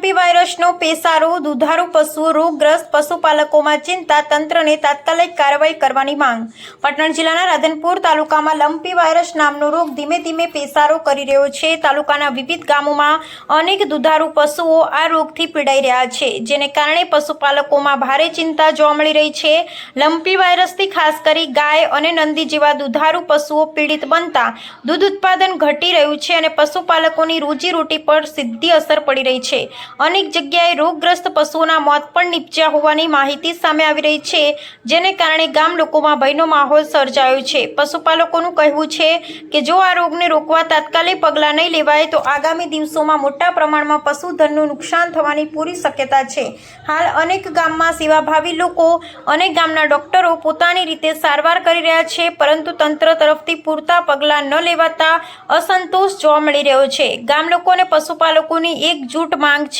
Lumpy વાયરસનો પેસારો દુધારૂ પશુઓ રોગગ્રસ્ત પશુપાલકોમાં ચિંતા, તંત્રને તાત્કાલિક કાર્યવાહી કરવાની માંગ. પાટણ જિલ્લાના રાધનપુર તાલુકામાં લંપી વાયરસ નામનો રોગ ધીમે ધીમે પેસારો કરી રહ્યો છે. તાલુકાના વિવિધ ગામોમાં અનેક દુધારૂ પશુઓ આ રોગથી પીડાઈ રહ્યા છે, જેને કારણે પશુપાલકોમાં ભારે ચિંતા જોવા મળી રહી છે. લંપી વાયરસથી ખાસ કરી ગાય અને નંદી જેવા દુધારૂ પશુઓ પીડિત બનતા દૂધ ઉત્પાદન ઘટી રહ્યું છે અને પશુપાલકોની રોજીરોટી પર સીધી અસર પડી રહી છે. અનેક જગ્યાએ રોગગ્રસ્ત પશુઓના મોત પણ નીપજ્યા હોવાની માહિતી સામે આવી રહી છે, જેને કારણે ગામ લોકોમાં ભયનો માહોલ સર્જાયો છે. પશુપાલકોનું કહેવું છે કે જો આ રોગને રોકવા તાત્કાલિક પગલાં નહીં લેવાય, તો આગામી દિવસોમાં મોટા પ્રમાણમાં પશુધનનું નુકસાન થવાની પૂરી શક્યતા છે. હાલ અનેક ગામમાં સેવાભાવી લોકો અને ગામના ડોક્ટરો પોતાની રીતે સારવાર કરી રહ્યા છે, પરંતુ તંત્ર તરફથી પૂરતા પગલાં ન લેવાતા અસંતોષ જોવા મળી રહ્યો છે. ગામ લોકો અને પશુપાલકોની એકજૂટ માંગ છે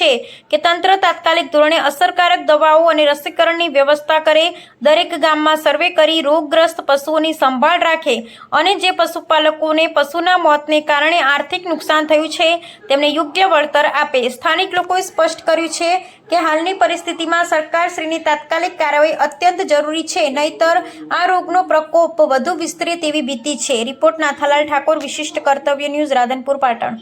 કે તંત્ર તાત્કાલિક ધોરણે અસરકારક દવાઓ અને રસીકરણની વ્યવસ્થા કરે, દરેક ગામમાં સર્વે કરી રોગગ્રસ્ત પશુઓની સંભાળ રાખે અને જે પશુપાલકોને પશુના મોતને કારણે આર્થિક નુકસાન થયું છે, તેમને યોગ્ય વળતર આપે. સ્થાનિક લોકોએ સ્પષ્ટ કર્યું છે કે હાલની પરિસ્થિતિમાં સરકારશ્રીની તાત્કાલિક કાર્યવાહી અત્યંત જરૂરી છે, નહીતર આ રોગનો પ્રકોપ વધુ વિસ્તરે તેવી ભીતિ છે. રિપોર્ટ નાથાલાલ ઠાકોર, વિશિષ્ટ કર્તવ્ય ન્યૂઝ રાધનપુર, પાટણ.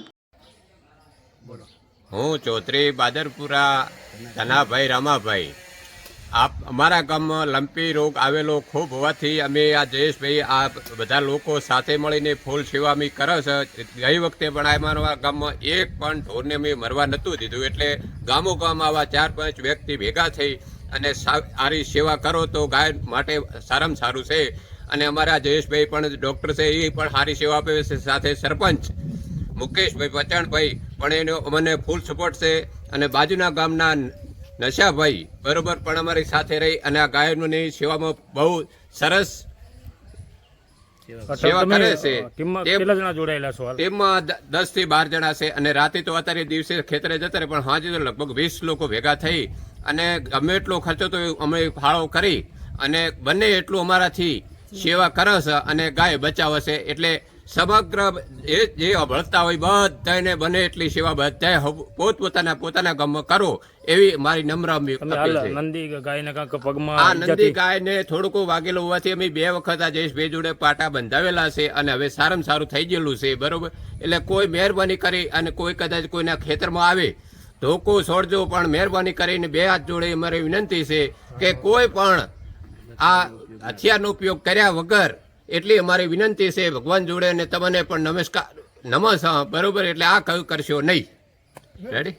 હું ચૌધરી બાદરપુરા ધનાભાઈ રામાભાઈ. આપ અમારા ગામમાં લંપી રોગ આવેલો ખૂબ હોવાથી અમે આ જયેશભાઈ, આ બધા લોકો સાથે મળીને ફૂલ સેવા અમે કરે છે. ગઈ વખતે પણ અમારા ગામમાં એક પણ ઢોરને અમે મરવા નહોતું દીધું. એટલે ગામો ગામ આવા ચાર પાંચ વ્યક્તિ ભેગા થઈ અને સારી સેવા કરો તો ગાય માટે સારામાં સારું છે. અને અમારા જયેશભાઈ પણ ડૉક્ટર છે, એ પણ સારી સેવા આપે છે. સાથે સરપંચ મુકેશભાઈ પચાણભાઈ પણ એનો મને ફૂલ સપોર્ટ છે અને બાજુના ગામના નશાભાઈ બરોબર પણ અમારી સાથે રહી અને આ ગાયનની સેવામાં બહુ સરસ સેવા કરે છે. ટીમમાં દસથી બાર જણા છે અને રાતે તો અત્યારે દિવસે ખેતરે જતા રહે પણ હાજે તો લગભગ વીસ લોકો ભેગા થઈ અને ગમે એટલો ખર્ચો તો અમે ફાળો કરી અને બંને એટલું અમારાથી સેવા કરે છે અને ગાય બચાવે છે એટલે સમગ્ર એ જે અભળતા હોય બધાને બને એટલી સેવા બધા પોતપોતાના પોતાના ગામમાં કરો એવી મારી નમ્ર નંદી ગાયને કાંક આ નંદી ગાયને થોડુંક વાગેલું હોવાથી અમે બે વખત આ જયેશભાઈ જોડે પાટા બંધાવેલા છે અને હવે સારામાં સારું થઈ ગયેલું છે બરોબર? એટલે કોઈ મહેરબાની કરી અને કોઈ કદાચ કોઈના ખેતરમાં આવે ધોકો છોડજો પણ મહેરબાની કરીને બે હાથ જોડે અમારી વિનંતી છે કે કોઈ પણ આ હથિયારનો ઉપયોગ કર્યા વગર એટલી અમારી વિનંતી છે, ભગવાન જોડે અને તમને પણ નમસ્કાર નમસ બરોબર, એટલે આ કરશો નહીં. રેડી